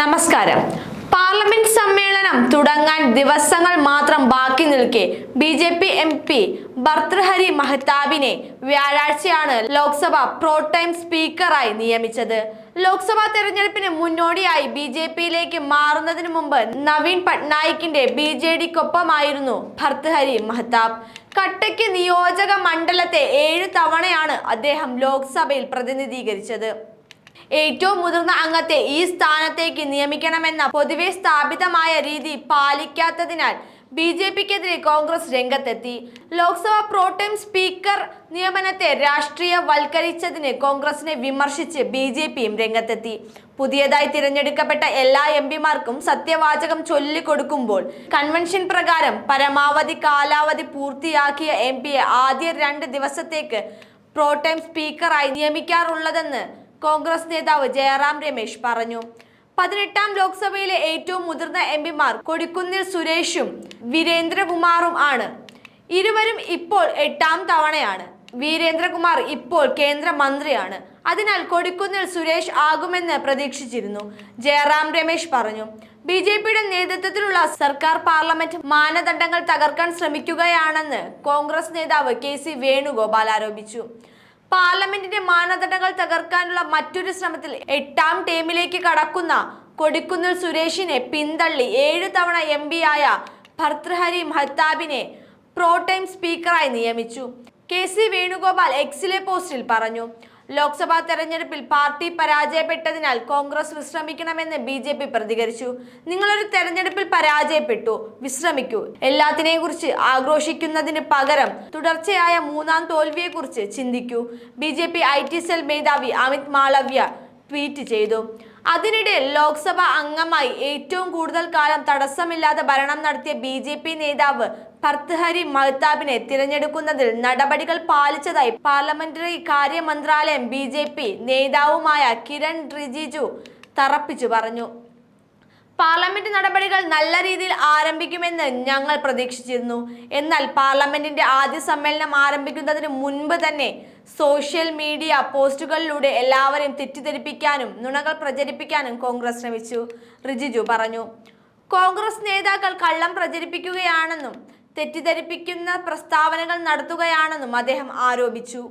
നമസ്കാരം. പാർലമെന്റ് സമ്മേളനം തുടങ്ങാൻ ദിവസങ്ങൾ മാത്രം ബാക്കി നിൽക്കെ B J P M P Bhartruhari മഹ്താബിനെ വ്യാഴാഴ്ചയാണ് ലോക്സഭ പ്രോടൈം സ്പീക്കറായി നിയമിച്ചത്. ലോക്സഭാ തെരഞ്ഞെടുപ്പിന് മുന്നോടിയായി ബി ജെ പിയിലേക്ക് മാറുന്നതിന് മുമ്പ് നവീൻ പട്നായിക്കിന്റെ ബി ജെ ഡിക്കൊപ്പമായിരുന്നു ഭർത്തൃഹരി മഹ്താബ്. കട്ടയ്ക്ക് നിയോജക മണ്ഡലത്തെ ഏഴ് തവണയാണ് അദ്ദേഹം ലോക്സഭയിൽ പ്രതിനിധീകരിച്ചത്. ഏറ്റവും മുതിർന്ന അംഗത്തെ ഈ സ്ഥാനത്തേക്ക് നിയമിക്കണമെന്ന പൊതുവെ സ്ഥാപിതമായ രീതി പാലിക്കാത്തതിനാൽ ബി ജെ പിക്കെതിരെ കോൺഗ്രസ് രംഗത്തെത്തി. ലോക്സഭ പ്രോട്ടൈം സ്പീക്കർ നിയമനത്തെ രാഷ്ട്രീയവൽക്കരിച്ചതിന് കോൺഗ്രസിനെ വിമർശിച്ച് ബി ജെ പിയും രംഗത്തെത്തി. പുതിയതായി തിരഞ്ഞെടുക്കപ്പെട്ട എല്ലാ എം പിമാർക്കും സത്യവാചകം ചൊല്ലിക്കൊടുക്കുമ്പോൾ കൺവെൻഷൻ പ്രകാരം പരമാവധി കാലാവധി പൂർത്തിയാക്കിയ എം പിയെ ആദ്യ രണ്ട് ദിവസത്തേക്ക് പ്രോട്ടൈം സ്പീക്കറായി നിയമിക്കാറുള്ളതെന്ന് കോൺഗ്രസ് നേതാവ് ജയറാം രമേശ് പറഞ്ഞു. പതിനെട്ടാം ലോക്സഭയിലെ ഏറ്റവും മുതിർന്ന എം പിമാർ കൊടിക്കുന്നിൽ സുരേഷും വീരേന്ദ്രകുമാറും ആണ്. ഇരുവരും ഇപ്പോൾ എട്ടാം തവണയാണ്. വീരേന്ദ്രകുമാർ ഇപ്പോൾ കേന്ദ്രമന്ത്രിയാണ്. അതിനാൽ കൊടിക്കുന്നിൽ സുരേഷ് ആകുമെന്ന് പ്രതീക്ഷിച്ചിരുന്നു ജയറാം രമേശ് പറഞ്ഞു. ബി ജെ പിയുടെ നേതൃത്വത്തിലുള്ള സർക്കാർ പാർലമെന്റ് മാനദണ്ഡങ്ങൾ തകർക്കാൻ ശ്രമിക്കുകയാണെന്ന് കോൺഗ്രസ് നേതാവ് കെ സി വേണുഗോപാൽ ആരോപിച്ചു. പാർലമെന്റിന്റെ മാനദണ്ഡങ്ങൾ തകർക്കാനുള്ള മറ്റൊരു ശ്രമത്തിൽ എട്ടാം ടേമിലേക്ക് കടക്കുന്ന കൊടിക്കുന്നിൽ സുരേഷിനെ പിന്തള്ളി. ഏഴ് തവണ എം ആയ ഭർത്തൃഹരി മഹ്താബിനെ പ്രോടൈം സ്പീക്കറായി നിയമിച്ചു. കെ സി വേണുഗോപാൽ എക്സിലെ പോസ്റ്റിൽ പറഞ്ഞു. ലോക്സഭാ തെരഞ്ഞെടുപ്പിൽ പാർട്ടി പരാജയപ്പെട്ടതിനാൽ കോൺഗ്രസ് വിശ്രമിക്കണമെന്ന് ബി ജെ പി പ്രതികരിച്ചു. നിങ്ങളൊരു തെരഞ്ഞെടുപ്പിൽ പരാജയപ്പെട്ടു. വിശ്രമിക്കൂ. എല്ലാത്തിനെയും കുറിച്ച് ആഘോഷിക്കുന്നതിന് പകരം തുടർച്ചയായ മൂന്നാം തോൽവിയെക്കുറിച്ച് ചിന്തിക്കൂ. B J P I T cell മേധാവി അമിത് മാളവ്യ ട്വീറ്റ് ചെയ്തു. അതിനിടെ ലോക്സഭ അംഗമായി ഏറ്റവും കൂടുതൽ കാലം തടസ്സമില്ലാതെ ഭരണം നടത്തിയ ബി ജെ പി നേതാവ് ഭർത്തഹരി മഹ്താബിനെ തിരഞ്ഞെടുക്കുന്നതിൽ നടപടികൾ പാലിച്ചതായി പാർലമെന്ററി കാര്യ മന്ത്രാലയം ബി ജെ പി നേതാവുമായ കിരൺ റിജിജു തറപ്പിച്ചു പറഞ്ഞു. പാർലമെന്റ് നടപടികൾ നല്ല രീതിയിൽ ആരംഭിക്കുമെന്ന് ഞങ്ങൾ പ്രതീക്ഷിച്ചിരുന്നു. എന്നാൽ പാർലമെന്റിന്റെ ആദ്യ സമ്മേളനം ആരംഭിക്കുന്നതിന് മുൻപ് തന്നെ സോഷ്യൽ മീഡിയ പോസ്റ്റുകളിലൂടെ എല്ലാവരെയും തെറ്റിദ്ധരിപ്പിക്കാനും നുണകൾ പ്രചരിപ്പിക്കാനും കോൺഗ്രസ് ശ്രമിച്ചു റിജിജു പറഞ്ഞു. കോൺഗ്രസ് നേതാക്കൾ കള്ളം പ്രചരിപ്പിക്കുകയാണെന്നും തെറ്റിദ്ധരിപ്പിക്കുന്ന പ്രസ്താവനകൾ നടത്തുകയാണെന്നും അദ്ദേഹം ആരോപിച്ചു.